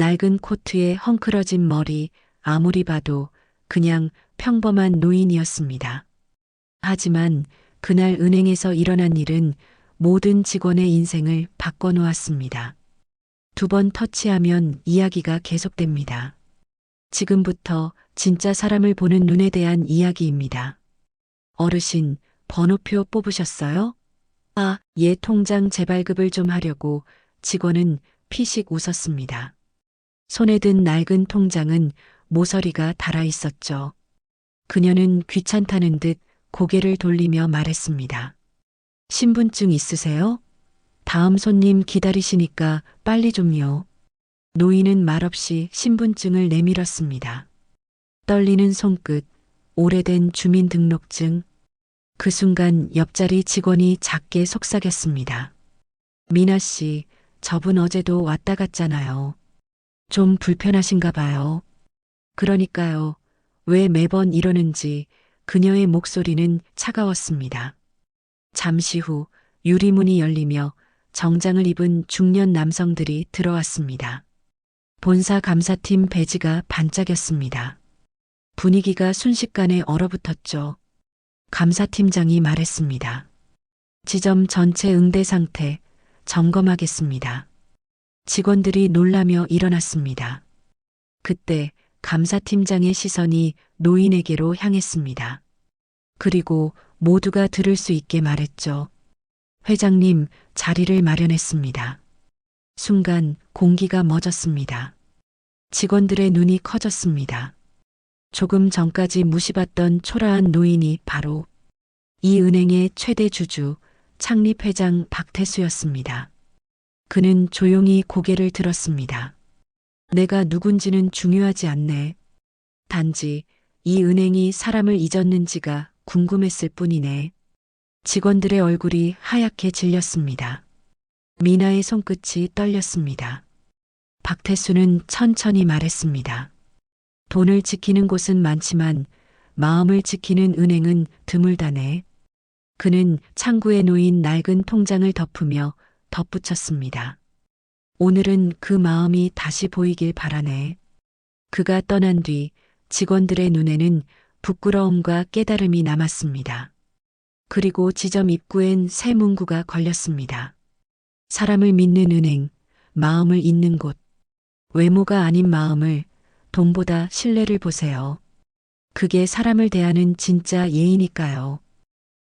낡은 코트에 헝클어진 머리, 아무리 봐도 그냥 평범한 노인이었습니다. 하지만 그날 은행에서 일어난 일은 모든 직원의 인생을 바꿔놓았습니다. 두 번 터치하면 이야기가 계속됩니다. 지금부터 진짜 사람을 보는 눈에 대한 이야기입니다. 어르신, 번호표 뽑으셨어요? 아, 예, 통장 재발급을 좀 하려고 직원은 피식 웃었습니다. 손에 든 낡은 통장은 모서리가 달아 있었죠. 그녀는 귀찮다는 듯 고개를 돌리며 말했습니다. 신분증 있으세요? 다음 손님 기다리시니까 빨리 좀요. 노인은 말없이 신분증을 내밀었습니다. 떨리는 손끝, 오래된 주민등록증. 그 순간 옆자리 직원이 작게 속삭였습니다. 미나 씨, 저분 어제도 왔다 갔잖아요. 좀 불편하신가 봐요. 그러니까요. 왜 매번 이러는지 그녀의 목소리는 차가웠습니다. 잠시 후 유리문이 열리며 정장을 입은 중년 남성들이 들어왔습니다. 본사 감사팀 배지가 반짝였습니다. 분위기가 순식간에 얼어붙었죠. 감사팀장이 말했습니다. 지점 전체 응대 상태 점검하겠습니다. 직원들이 놀라며 일어났습니다. 그때 감사팀장의 시선이 노인에게로 향했습니다. 그리고 모두가 들을 수 있게 말했죠. 회장님, 자리를 마련했습니다. 순간 공기가 멎었습니다. 직원들의 눈이 커졌습니다. 조금 전까지 무시받던 초라한 노인이 바로 이 은행의 최대 주주 창립회장 박태수였습니다. 그는 조용히 고개를 들었습니다. 내가 누군지는 중요하지 않네. 단지 이 은행이 사람을 잊었는지가 궁금했을 뿐이네. 직원들의 얼굴이 하얗게 질렸습니다. 미나의 손끝이 떨렸습니다. 박태수는 천천히 말했습니다. 돈을 지키는 곳은 많지만 마음을 지키는 은행은 드물다네. 그는 창구에 놓인 낡은 통장을 덮으며 덧붙였습니다. 오늘은 그 마음이 다시 보이길 바라네. 그가 떠난 뒤 직원들의 눈에는 부끄러움과 깨달음이 남았습니다. 그리고 지점 입구엔 새 문구가 걸렸습니다. 사람을 믿는 은행, 마음을 잇는 곳. 외모가 아닌 마음을 돈보다 신뢰를 보세요. 그게 사람을 대하는 진짜 예의니까요.